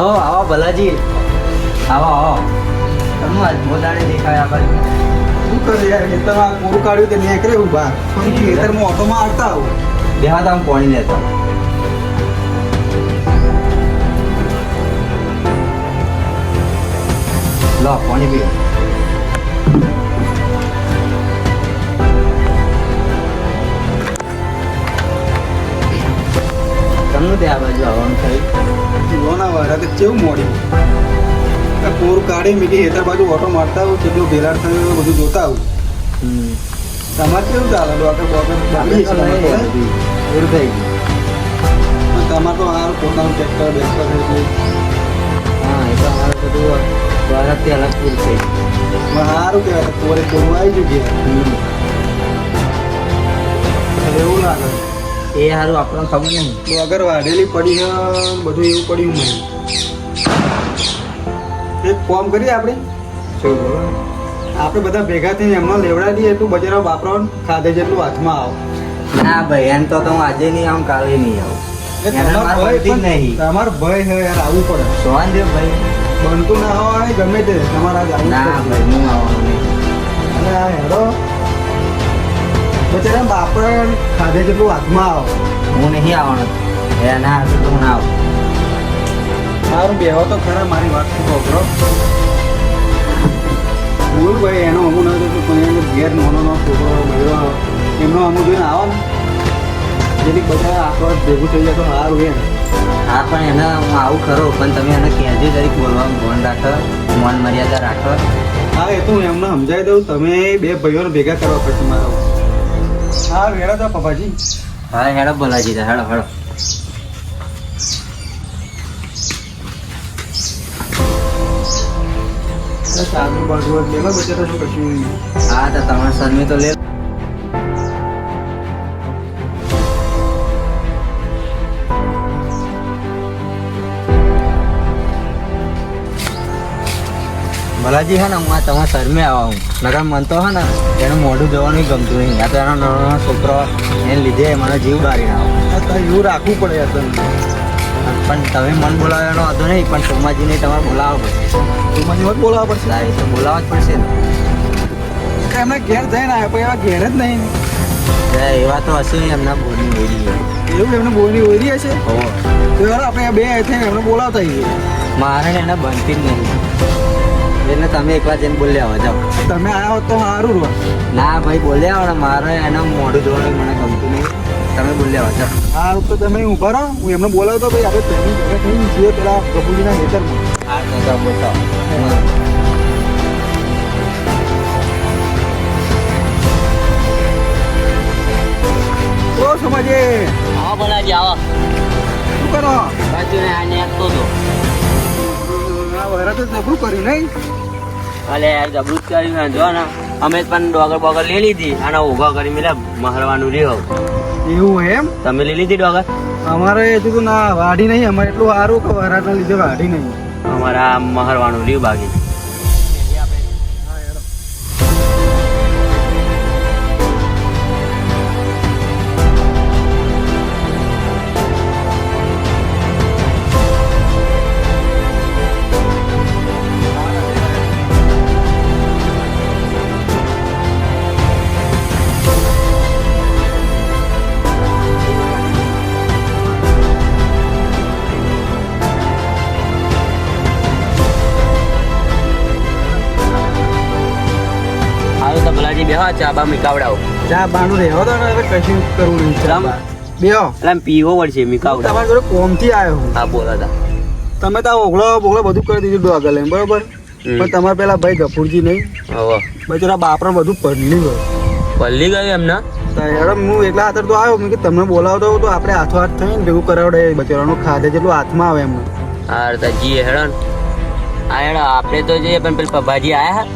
આવો આવો ભલાજી. આવો આવો. તમે દાડે દેખાય આ બાજુ. શું કરે યાર? ખેતરમાં કોરું કાઢ્યું તે નીકળે એવું બહાર પણ ખેતરમાં ઓટોમાં આવતા આવું. બેહા આમ પાણી લેતા. લો પાણી પીઓ તે આ બાજુ આવવાનું થયું. લોના વાળા કેવું મોડી કોરું કાઢી મીઠી હેતર બાજુ ઓટો મારતા આવું કેટલું ભેલાડ થયું બધું જોતા આવું. તમારે કેવું ચાલે? ડોક્ટર બોક્ટર બાકી શું નહીં તમારે. પૂરું થઈ તો હાલ પોતાનું ટ્રેક્ટર બેસ્ટર થઈ ગયું હા એ તો અમારે બધું દ્વારકથી અલગ પૂરું થઈ ગયું સારું કહેવાય કોરે જેવું આવી ગયું એવું લાગે. એ સારું આપણને ખબર નહીં. તો અગર વાઢેલી પડી છે બધું એવું પડ્યું મને. એક કોમ કરીએ આપણે? આપણે બધા ભેગા થઈને એમનો લેવડા દઈએ એટલું બજારમાં વાપરો ખાધે જેટલું હાથમાં આવો. ના ભાઈ એમ તો હું આજે નહીં આવું કાલે નહીં આવું. તમારો ભય છે યાર આવવું પડે. દેવ ભાઈ? બનતું ના હોય ગમે તે તમારે ના ભાઈ હું આવવાનું નહીં. બાપરા ખાધે જેટલું હાથમાં આવો. હું નહીં આવવાનો. એ ના તો હું ના આવું. મારું બેહો તો ખરા મારી વાત તો સાંભળો બોલ ભાઈ એનો અમુ ન જોતું પણ એને ઘેર નાનો નો છોકરો મળ્યો. એમનો અમુ જોઈને આવો ને. જેથી બધા આખો ભેગું થઈ જાય તો સારું એમ. હા પણ એને હું આવું ખરો પણ તમે એને કહેજો જરીક બોલવાનું ફોન રાખો મન મર્યાદા રાખો. હા એ તો હું એમને સમજાવી દઉં. તમે બે ભાઈઓને ભેગા કરવા પછી મારો હા વેળા તો પપ્પાજી. હા હેડો બોલાજી હેડો હેડો. ચાલુ બાજુ લેવા શું કશું હા તો તમારા શરમી તો લે. ભલાજી હે ને હું આ તમારા શરમે આવા હું. નકર મન તો હે ને એનું મોઢું જોવાનું ગમતું નહીં. આ તો એનો નાનો છોકરો એને લીધે મને જીવ બારી ના આ એવું રાખવું પડે યાર પણ તમે મન બોલાવવાનો વાંધો નહીં પણ સોમાજીને તમારે બોલાવવો પડશે. સોમાજી મત બોલાવવા પડશે? તારે તો બોલાવવા જ પડશે ને. એમને ઘેર જઈને આવ્યા પણ એવા ઘેર જ નહીં. એ એવા તો હશે એમના બોલની ઓરી એવું એમને બોલની ઓરી હશે? તો આપણે બે થઈને એમને બોલાવતા મારે ને એને બનતી જ નહીં. એટલે તમે એકવાર જઈને બોલ્યા આવો જાઓ. તમે આવ્યા હોત તો સારું રહો. ના ભાઈ બોલ્યા આવો ને મારે એના મોઢું જોવાનું મને ગમતું નહીં. તમે બોલ્યા આવો જાઓ. સારું તો તમે ઊભા રહો. હું એમને બોલાવતો ભાઈ આપણે ત્રણેય ભેગા થઈને છીએ પેલા પ્રભુજીના હેતરમાં હા તો જાઓ બોલતા સમજે આવો બોલાજી આવો. શું કરો? બાજુ ને આ નેકતો તો આ વરસ જ નબળું કર્યું નહીં? અલે જબરું કર્યું જો ને. અમે પણ ડોગર બોગર લઈ લીધી અને ઊભા કરી મેલે મહરવાનું રહ્યો. એવું એમ? તમે લઈ લીધી ડોગર? અમારે એટલું ના વાઢી નહીં અમારે એટલું સારું કે વરાટના લીધે વાઢી નહીં. અમારા મહરવાનું રહ્યું બાકી. બેહવા ચા બા મીકાવડાવો. ચા બાનું રહેવો તો ને હવે કશું કરવું નહીં ચા. બા. બેહો. એટલે પીવો પડશે મીકાવડા તમારી જોડે કોમથી આવ્યો હું? હા બોલા તા. તમે તો ઓગળો બોગળો બધું કરી દીધું ડોગલ એમ બરોબર? પણ તમારે પેલા ભાઈ ગફુરજી નહીં? હવે બચારા બાપરા બધું પડલી ગયું. પલ્લી ગયું એમના? હેડો હું એકલા હાથર તો આવ્યો મેં કે તમને બોલાવતો તો આપણે હાથો હાથ થઈને ભેગું કરાવડે બચારાનું ખાધે જેટલું હાથમાં આવે એમને હાર તા જી હેડો ને. આ હેડો આપણે તો જઈએ પણ પેલા પભાજી આયા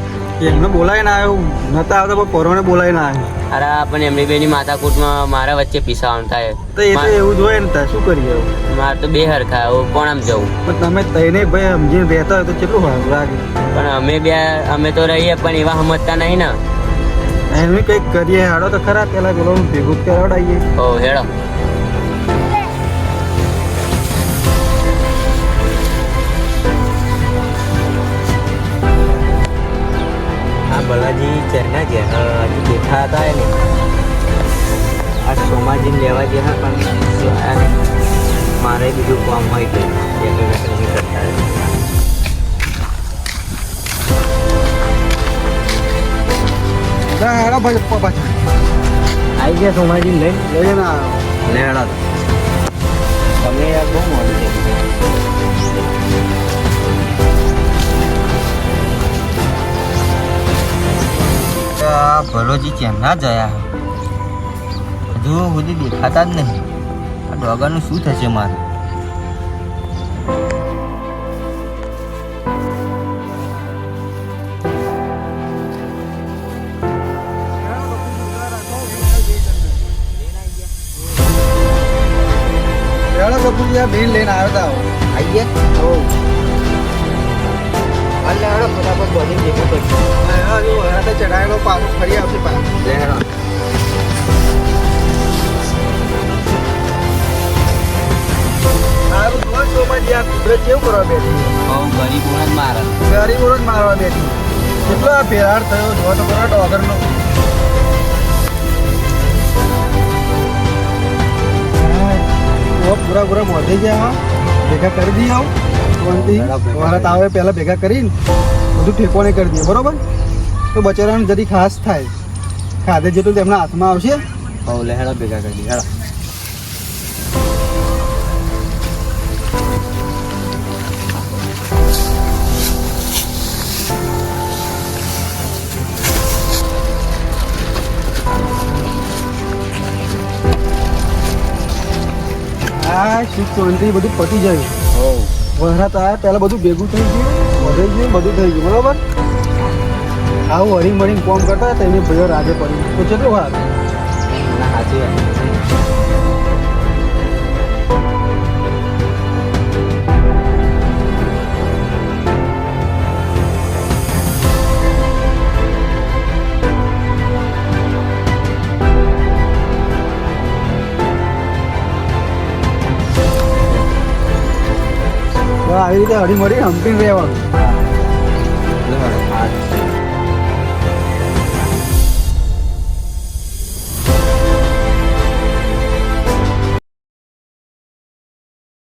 એમને બોલાવીને આવ્યો નતા આવતા પણ પરોને બોલાવીને આવ્યો. અરે પણ એમની બેની માથાકૂટમાં મારા વચ્ચે પીસાવાનું થાય. તો એ તો એવું જોઈએ ને તા શું કરીએ? મારે તો બે હરખા હું કોણ આમ જવું પણ તમે તઈને ભાઈ સમજીને રહેતા હોય તો કેટલું સારું લાગે. પણ અમે બે અમે તો રહીએ પણ એવા સમજતા નહીં ને. એનું કંઈક કરીએ હાડો તો ખરા પેલા પેલો ભેગું કરાવડાવીએ. ઓ હેડો. ભલાજી ચેરના કે હજુ દેખા હતા એને. આ સોમાજીને લેવા ગયા પણ મારે બીજું કામ હોય કે બેઠો બેઠો કરતા. જા આવી ગયા સોમાજી લઈ લેજો ને લેણા તમે યાર બહુ મોડું ભલોજી ચેમના જયા હજુ સુધી દેખાતા જ નહીં. આ ડોગાનું શું થશે મારું? આ લઈને આવ્યો હતા. આવી ગયા હો હાલ લેડો ફટાફટ બોલિંગ ભેગું કરશું હા જો હરાતે ચડાયેલો પાછો ફરી આવશે પાછો. લેડો સારું જોવા કુદરત કેવું કરવા બેઠી? બહુ ગરીબોને જ મારે. ગરીબો મારવા બેઠી. કેટલો આ થયો જોવા તો ખરો ડોગરનો. પૂરા પૂરા મોઢે ગયા ભેગા કરી દઈએ આવો. શાંતિ વરત આવે પહેલાં ભેગા કરીને બધું ઠેકોણે કરી દઈએ બરોબર? તો બચારાને જરી ખાસ થાય. ખાધે જેટલું તેમના હાથમાં આવશે. બહુ લહેડા ભેગા કરી દઈએ હેડા. આ સુખ શાંતિ બધું પતી જાય. હો વરસાદ આવ્યા પહેલાં બધું ભેગું થઈ ગયું વધે ગયું, બધું થઈ ગયું, બરાબર? આવું હરી મળીને કોમ કરતા હતા, એની ભયો રાજે પડી તો કેટલું વાત સાચી વાત આવી રીતે હળી મળી હંપીને રહેવાનું